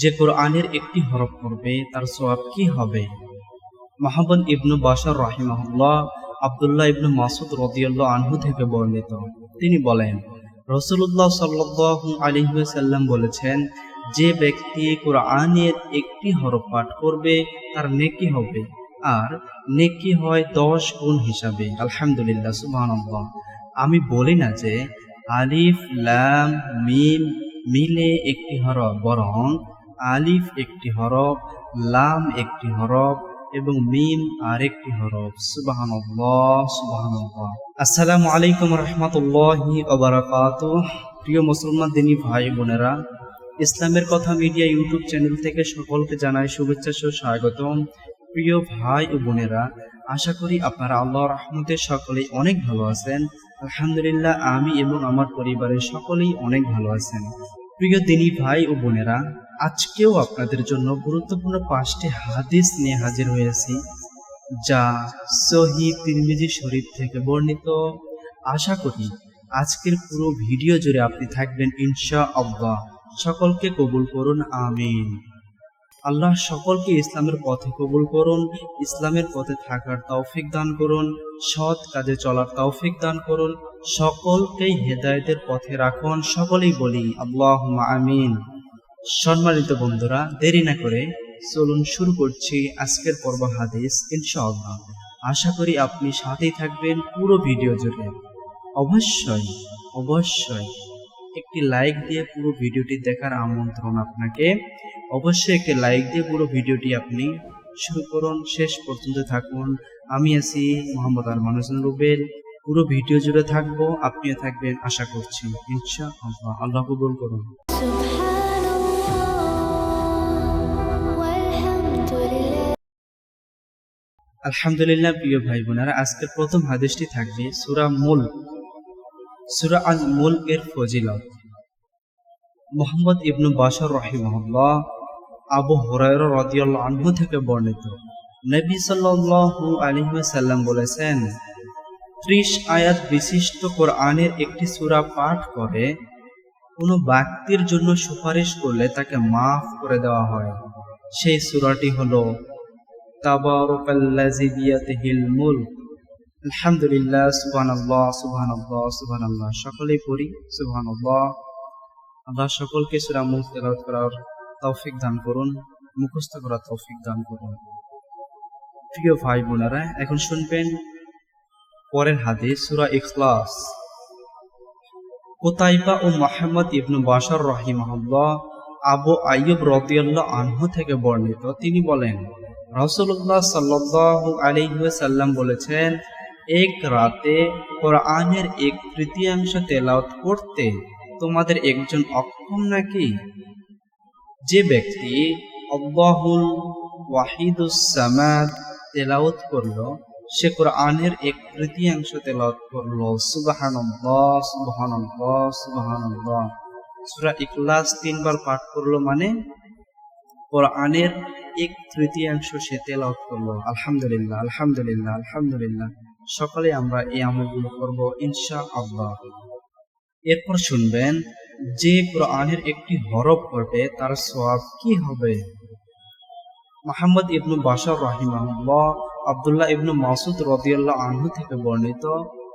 যে কোরআনের একটি হরফ পড়বে, তার সওয়াব কি হবে? মাহমুদ ইবনু বাশার রাহিমাহুল্লাহ, আব্দুল্লাহ ইবনু মাসুদ রদিয়াল্লাহ আনহু থেকে বর্ণিত। তিনি বলেন রসুল্লাহ সাল্লাল্লাহু আলাইহি ওয়াসাল্লাম বলেছেন, যে ব্যক্তি কোরআনের একটি হরফ পাঠ করবে, তার নেকি হবে। আর নেকি হয় দশ গুণ হিসাবে। আলহামদুলিল্লাহ, সুবহানাল্লাহ। আমি বলি না যে আলিফ, লাম, মিম, মিলে একটি হরফ, বরং আলিফ একটি হরফ, লাম একটি হরফ এবং মিম আর একটি হরফ। সুবহানাল্লাহ সুবহানাল্লাহ। আসসালামু আলাইকুম রহমতুল্লাহি ওবারাকাতুহ প্রিয় মুসলমান দিনী ভাই বোনেরা, ইসলামের কথা মিডিয়া ইউটিউব চ্যানেল থেকে সকলকে জানাই শুভেচ্ছা সহ স্বাগতম। প্রিয় ভাই ও বোনেরা আশা করি আপনারা আল্লাহ রহমতে সকলেই অনেক ভালো আছেন। আলহামদুলিল্লাহ, আমি এবং আমার পরিবারের সকলেই অনেক ভালো আছেন। প্রিয় দিনী ভাই ও বোনেরা, আজকেও আপনাদের জন্য গুরুত্বপূর্ণ পাঁচটি হাদিস নিয়ে হাজির হয়েছি, যা সহি তিরমিজি শরীফ থেকে বর্ণিত। আশা করি আজকের পুরো ভিডিও জুড়ে আপনি থাকবেন ইনশা আল্লাহ সকলকে কবুল করুন, আমিন। আল্লাহ সকলকে ইসলামের পথে কবুল করুন, ইসলামের পথে থাকার তৌফিক দান করুন, সৎ কাজে চলার তৌফিক দান করুন, সকলকেই হেদায়েতের পথে রাখুন। সকলেই বলি আল্লাহ আমিন। সম্মানিত বন্ধুরা, দেরি না করে চলুন শুরু করছি আজকের পর্ব হাদিস, ইনশাআল্লাহ। আশা করি আপনি সাথেই থাকবেন পুরো ভিডিও জুড়ে। অবশ্যই অবশ্যই একটি লাইক দিয়ে পুরো ভিডিওটি দেখার আমন্ত্রণ আপনাকে। অবশ্যই একটি লাইক দিয়ে পুরো ভিডিওটি আপনি শুরু করুন। শেষ পর্যন্ত থাকুন। আমি আছি মোহাম্মদ আরমান হোসেন রুবেল। পুরো ভিডিও জুড়ে থাকব। আপনিও থাকবেন আশা করছি। ইনশা আল্লাহ কবুল করুন। আলহামদুলিল্লাহ, প্রিয় ভাই বোনেরা আজকে প্রথম হাদিসটি থাকবে সুরা মুল। সুরা আল মুল এর ফজিলত। মোহাম্মদ ইবনু বাসর রহিমহল্লাহ আবু হুরায়রা রাদিয়াল্লাহু আনহু থেকে বর্ণিত। নবী সাল্লাল্লাহু আলাইহি ওয়াসাল্লাম বলেছেন, ত্রিশ আয়াত বিশিষ্ট কোরআনের একটি সূরা পাঠ করে, কোনো ব্যক্তির জন্য সুপারিশ করলে তাকে মাফ করে দেওয়া হয়। সেই সূরাটি হলো মুলক। আলহামদুলিল্লাহ, সুবহানাল্লাহ সুবহানাল্লাহ সুবহানাল্লাহ। সকলেই পড়ি, সুবহানাল্লাহ। আল্লাহ সকলকে সুরা তেলাওয়াত করার তৌফিক দান করুন, মুখস্থ করার তৌফিক দান করুন। প্রিয় ভাই বোনেরা, এখন শুনবেন পরের হাদিস, সূরা ইখলাস। কোতাইবা ও মোহাম্মদ ইবনু বাশার রহিমাহুল্লাহ, আবু আইয়ুব রাদিয়াল্লাহু আনহু থেকে বর্ণিত। তিনি বলেন, রাসূলুল্লাহ সাল্লাল্লাহু আলাইহি ওয়াসাল্লাম বলেছেন, এক রাতে কোরআনের এক তৃতীয়াংশ তেলাওয়াত করতে তোমাদের একজন অক্ষম নাকি? যে ব্যক্তি আল্লাহুল ওয়াহিদুস সামাদ তেলাওয়াত করল, সে কোরআনের এক তৃতীয়াংশ তেলাওয়াত করল। সুবহানাল্লাহ সুবহানাল্লাহ সুবহানাল্লাহ। সূরা ইখলাস তিনবার পাঠ করল মানে কোরআনের এক তৃতীয়াংশ সে তেলাওয়াত করল। আলহামদুলিল্লাহ আলহামদুলিল্লাহ আলহামদুলিল্লাহ। সকালে আমরা এই আমলগুলো করব ইনশা আল্লাহ এরপর শুনবেন যে কোরআনের একটি হরফ পড়বে, তার সওয়াব কি হবে? মোহাম্মদ ইবনু বাশার রাহিমাহুল্লাহ, আব্দুল্লাহ ইবনু মাসুদ রদিয়াল্লাহ আনহু থেকে বর্ণিত,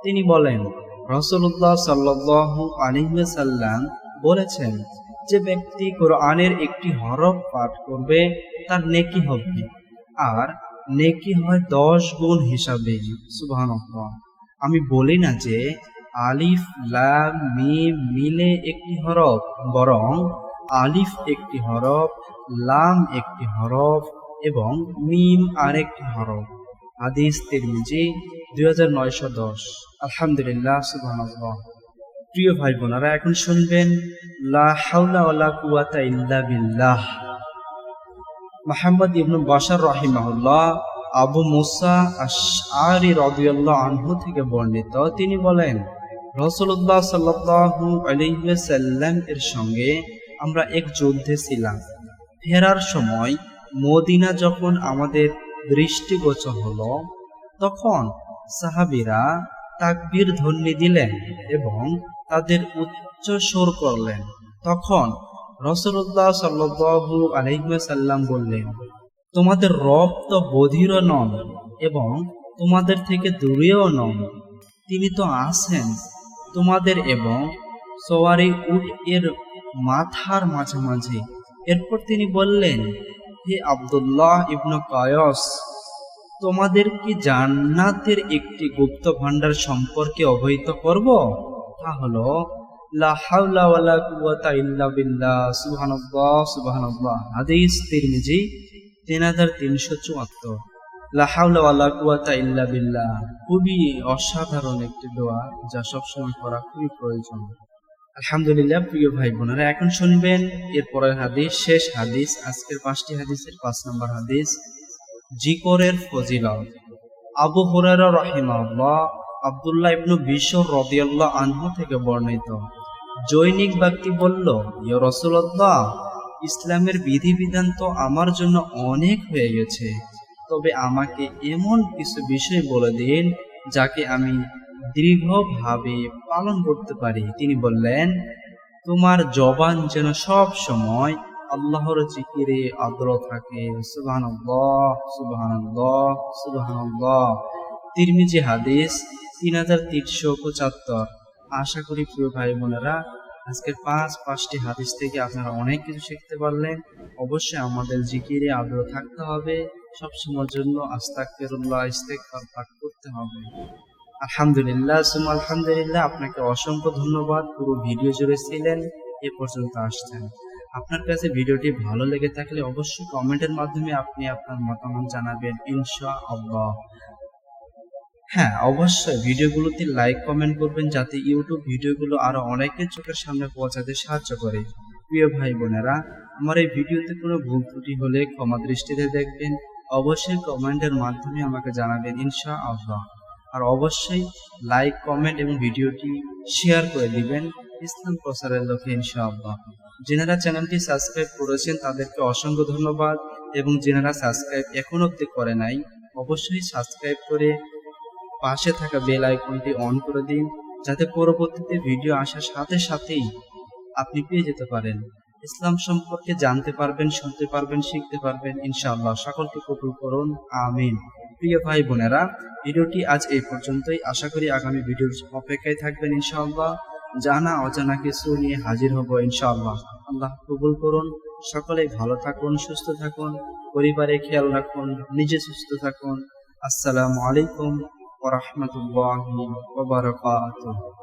তিনি বলেন রসুল্লাহ সাল্লাল্লাহু আলাইহি সাল্লাম বলেছেন, যে ব্যক্তি কোরআনের একটি হরফ পাঠ করবে, তার নেকি হবে। আর নেকি হয় দশ গুণ হিসাবে। সুবহানাল্লাহ। আমি বলি না যে আলিফ, লাম, মিম, মিলে একটি হরফ, বরং আলিফ একটি হরফ, লাম একটি হরফ এবং মিম আরেকটি হরফ। হাদিস তিরমিজি, দুই হাজার নয়শো দশ। আলহামদুলিল্লাহ, সুবহানাল্লাহ। প্রিয় ভাই বোনেরা এখন শুনবেন, লা হাওলা ওয়ালা ইল্লা বিল্লাহ। মোহাম্মদ ইবনু বাশার রাহিমাহুল্লাহ, আবু মুসা আশআরি রাদিয়াল্লাহু আনহু থেকে বর্ণিত, তিনি বলেন রাসূলুল্লাহ সাল্লাল্লাহু আলাইহি ওয়াসাল্লাম এর সঙ্গে আমরা এক যুদ্ধে ছিলাম। ফেরার সময় মদিনা যখন আমাদের দৃষ্টিগোচর হল, তখন সাহাবিরা তাকবীর ধ্বনি দিলেন এবং তাদের উচ্চ স্বর করলেন। তখন রসুল্লাহ সাল্লু আলহিসাল্লাম বললেন, তোমাদের রব তো বধিরও নন এবং তোমাদের থেকে দূরেও নন। তিনি তো আছেন তোমাদের এবং সওয়ারি উট এর মাথার মাঝামাঝি এরপর তিনি বললেন, হে আব্দুল্লাহ ইবনু কায়স, তোমাদের কি জান্নাতের একটি গুপ্ত ভাণ্ডার সম্পর্কে অবহিত করব? তা হলো হাদিস তিরমিজি 3374 লা হাওলা ওয়ালা কুওয়াতা ইল্লা বিল্লাহ। খুবই অসাধারণ একটি দোয়া যা সবসময় করা খুবই প্রয়োজন। আলহামদুলিল্লাহ, প্রিয় ভাই বোনেরা, এখন শুনবেন এরপরের হাদিস, শেষ হাদিস, আজকের পাঁচটি হাদিসের পাঁচ নম্বর হাদিস, জিকরের ফজিলত। আবু হুরায়রা রাহিমাহুল্লাহ আব্দুল্লাহ ইবনু বিশর রাদিয়াল্লাহু আনহু থেকে বর্ণিত। জৈনিক ব্যক্তি বলল, ইয়া রাসূলুল্লাহ, ইসলামের বিধিবিধান তো আমার জন্য অনেক হয়ে গেছে। তবে আমাকে এমন কিছু বিষয় বলে দিন, যাকে আমি দৃঢ়ভাবে পালন করতে পারি। তিনি বললেন, তোমার জবান যেন সব সময় আল্লাহর জিকিরে আদ্র থাকে। সুবহানাল্লাহ সুবহানাল্লাহ সুবহানাল্লাহ। তিরমিজি হাদিস তিন হাজার তিনশো পঁচাত্তর। আশা করি প্রিয় ভাই বোনেরা, আজকের পাঁচ, পাঁচটি হাদিস থেকে আপনারা অনেক কিছু শিখতে পারলেন। অবশ্যই আমাদের জিকিরে আগ্রহ থাকতে হবে। সবসময়ের জন্য আস্তাক ফেরুল্লাহ ইস্তেকবার পাঠ করতে হবে। আলহামদুলিল্লাহ আলহামদুলিল্লাহ, আপনাকে অসংখ্য ধন্যবাদ। পুরো ভিডিও জুড়ে ছিলেন, এ পর্যন্ত আসছেন। আপনার কাছে ভিডিওটি ভালো লেগে থাকলে অবশ্যই কমেন্টের মাধ্যমে আপনি আপনার মতামত জানাবেন ইনশা আল্লাহ হ্যাঁ অবশ্যই ভিডিওগুলোতে লাইক, কমেন্ট করবেন যাতে ইউটিউব ভিডিওগুলো আরও অনেকের চোখের সামনে পৌঁছাতে সাহায্য করে। প্রিয় ভাই বোনেরা, আমার এই ভিডিওতে কোনো ভুল ত্রুটি হলে ক্ষমা দৃষ্টিতে দেখবেন। অবশ্যই কমেন্টের মাধ্যমে আমাকে জানাবেন ইনশা আল্লাহ আর অবশ্যই লাইক, কমেন্ট এবং ভিডিওটি শেয়ার করে দিবেন ইসলাম প্রচারের লক্ষ্যে ইনশাআল্লাহ। যেনারা চ্যানেলটি সাবস্ক্রাইব করেছেন, তাদেরকে অসংখ্য ধন্যবাদ এবং যেনারা সাবস্ক্রাইব এখন অব্দি করে নাই, অবশ্যই সাবস্ক্রাইব করে পাশে থাকা বেল আইকনটি অন করে দিন, যাতে পরবর্তীতে ভিডিও আসার সাথে সাথেই আপনি পেয়ে যেতে পারেন। ইসলাম সম্পর্কে জানতে পারবেন, শুনতে পারবেন, শিখতে পারবেন, ইনশাআল্লাহ। সকলকে কবুল করুন, আমিন। প্রিয় ভাই বোনেরা, ভিডিওটি আজ এই পর্যন্তই। আশা করি আগামী ভিডিওর অপেক্ষায় থাকবেন ইনশাআল্লাহ। জানা অজানা কিছু নিয়ে হাজির হব ইনশাআল্লাহ। আল্লাহ কবুল করুন। সকলে ভালো থাকুন, সুস্থ থাকুন। পরিবারে খেয়াল রাখুন, নিজে সুস্থ থাকুন। আসসালামু আলাইকুম ওরহমতুল্লাহি ওয়া বারাকাতুহু।